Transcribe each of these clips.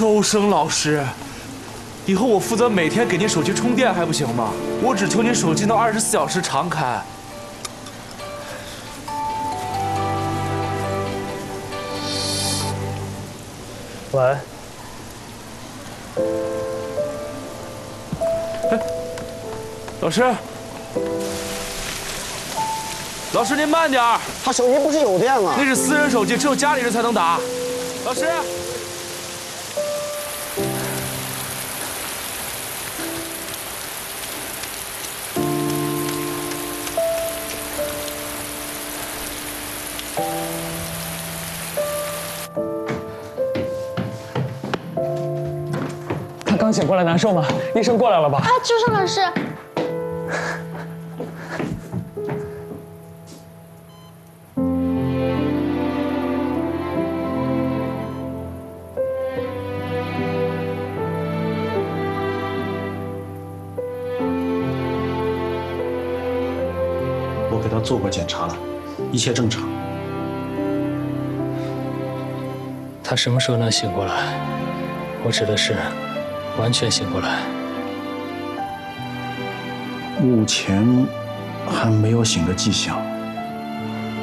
周生老师，以后我负责每天给您手机充电还不行吗？我只求您手机能二十四小时常开。喂，老师，老师您慢点儿，他手机不是有电吗？那是私人手机，只有家里人才能打。老师，刚醒过来，难受吗？医生过来了吧？啊，周生老师，我给他做过检查了，一切正常。他什么时候能醒过来？我指的是完全醒过来。目前还没有醒的迹象。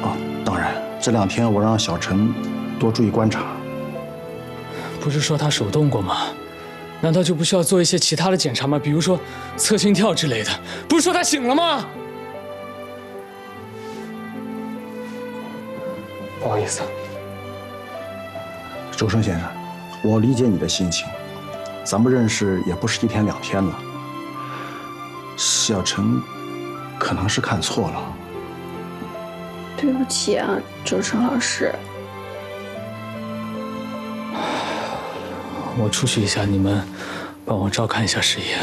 啊，当然，这两天我让小陈多注意观察。不是说他手动过吗？难道就不需要做一些其他的检查吗？比如说测心跳之类的。不是说他醒了吗？不好意思，周生先生，我理解你的心情。咱们认识也不是一天两天了。小陈可能是看错了。对不起啊，周成老师。我出去一下，你们帮我照看一下师爷。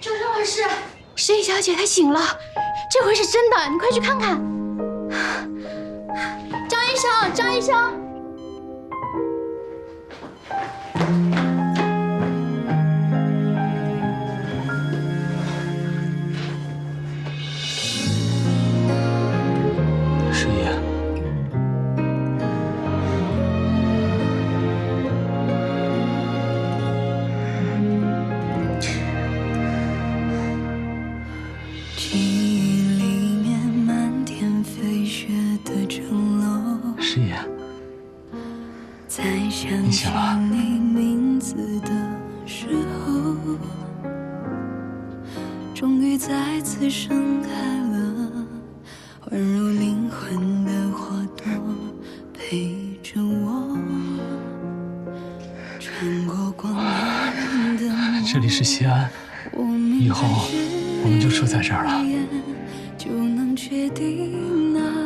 周成老师，石野小姐她醒了，这回是真的，你快去看看。张医生，楼，师爷，在想起你醒了你名字的时候，终于再次盛开了，宛如灵魂的花朵，陪着我穿过光亮的这里是西安，以后我们就住在这儿了。就能决定那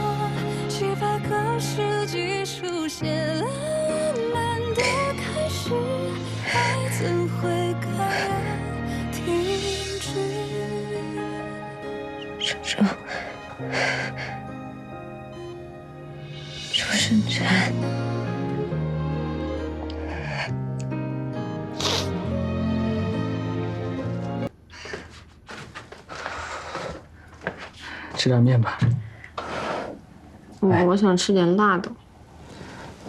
几百个世纪书写了我们的开始，爱怎会甘愿停止？周周，周生辰，吃点面吧。嗯，我想吃点辣的。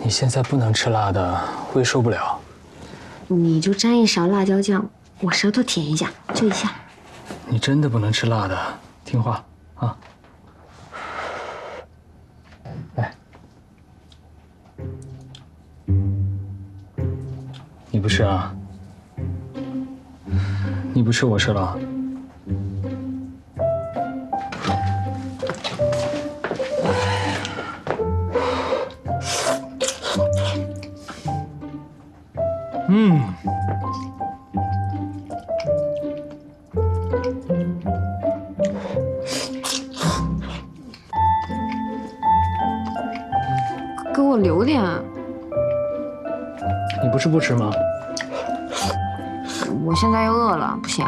你现在不能吃辣的，胃受不了。你就沾一勺辣椒酱，我舌头舔一下，就一下。你真的不能吃辣的，听话啊。来，你不吃啊？你不吃，我吃了。嗯，给我我留点。你不是不吃吗？我现在又饿了，不行。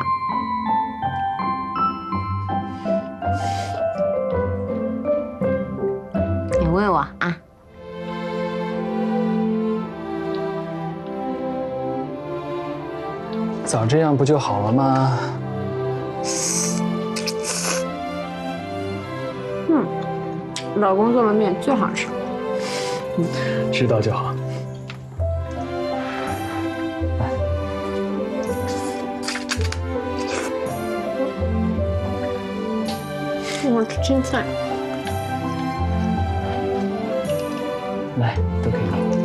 你喂我啊！早这样不就好了吗？嗯，老公做的面最好吃。嗯知道就好。我吃青菜。来，都给你。